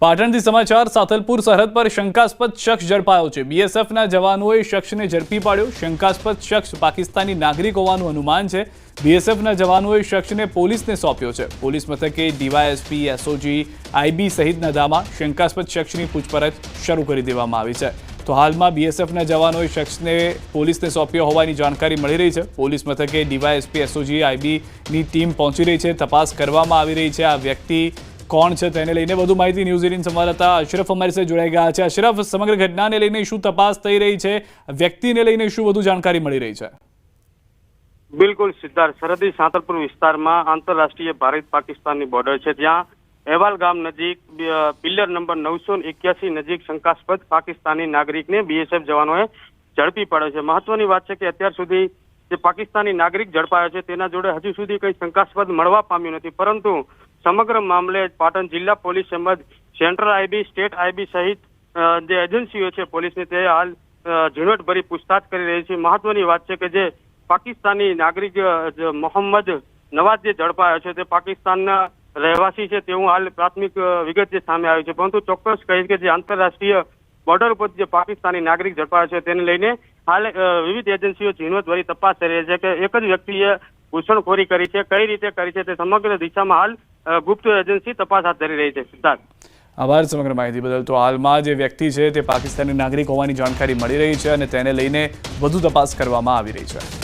પાટણથી સમાચાર, સાતલપુર સરહદ પર શંકાસ્પદ શખ્સ ઝડપાયો છે. બીએસએફના જવાનોએ શખ્સને ઝડપી પાડ્યો. શંકાસ્પદ શખ્સ પાકિસ્તાની નાગરિક હોવાનું અનુમાન છે. બીએસએફના જવાનોએ શખ્સને પોલીસને સોંપ્યો છે. પોલીસ મથકે ડીવાયએસપી એસઓજી આઈબી સહિતના ધામાં શંકાસ્પદ શખ્સની પૂછપરછ શરૂ કરી દેવામાં આવી છે. તો હાલમાં બીએસએફના જવાનોએ શખ્સને પોલીસને સોંપ્યો હોવાની જાણકારી મળી રહી છે. પોલીસ મથકે ડીવાયએસપી એસઓજી આઈબીની ટીમ પહોંચી રહી છે. તપાસ કરવામાં આવી રહી છે. આ વ્યક્તિ કોણ છે તેને લઈને વધુ માહિતી ન્યૂઝ એટીન સંવાદદાતા અશરફ અમારી સાથે જોડાઈ ગયા છે. અશરફ, સમગ્ર ઘટનાને લઈને શું તપાસ થઈ રહી છે? વ્યક્તિને લઈને શું વધુ જાણકારી મળી રહી છે? બિલકુલ સિદ્ધાર્થ. સરહદી સાંતરપુર વિસ્તારમાં આંતરરાષ્ટ્રીય ભારત પાકિસ્તાનની બોર્ડર છે. ત્યાં અહેવાલ ગામ નજીક પિલ્લર નંબર નવસો એક્યાસી નજીક શંકાસ્પદ પાકિસ્તાની નાગરિકને બીએસએફ જવાનોએ ઝડપી પાડ્યો છે. મહત્વની વાત છે કે અત્યાર સુધી જે પાકિસ્તાની નાગરિક ઝડપાયો છે, તેના જોડે હજુ સુધી કંઈ શંકાસ્પદ મળવા પામ્યું નથી. પરંતુ સમગ્ર મામલે પાટણ જિલ્લા પોલીસ તેમજ સેન્ટ્રલ આઈબી, સ્ટેટ આઈબી સહિત જે એજન્સીઓ છે પોલીસની તે હાલ ઝીણવટભરી પૂછતાછ કરી રહી છે. મહત્વની વાત છે કે જે પાકિસ્તાની નાગરિક મોહમ્મદ નવાઝ જે ઝડપાયો છે તે પાકિસ્તાનના રહેવાસી છે તેવું હાલ પ્રાથમિક વિગત જે સામે આવી છે. પરંતુ ચોક્કસ કહીશ કે જે આંતરરાષ્ટ્રીય બોર્ડર ઉપર જે પાકિસ્તાની નાગરિક ઝડપાયો છે તેને લઈને હાલ વિવિધ એજન્સીઓ ઝીણવટભરી તપાસ કરી રહી છે કે એક જ વ્યક્તિએ ઘૂસણખોરી કરી છે, કઈ રીતે કરી છે તે સમગ્ર દિશામાં હાલ ગુપ્ત એજન્સી તપાસ હાથ ધરી રહી છે. સિદ્ધાર્થ. આભાર સમગ્ર માહિતી બદલ. તો હાલમાં જે વ્યક્તિ છે તે પાકિસ્તાની નાગરિક હોવાની જાણકારી મળી રહી છે અને તેને લઈને વધુ તપાસ કરવામાં આવી રહી છે.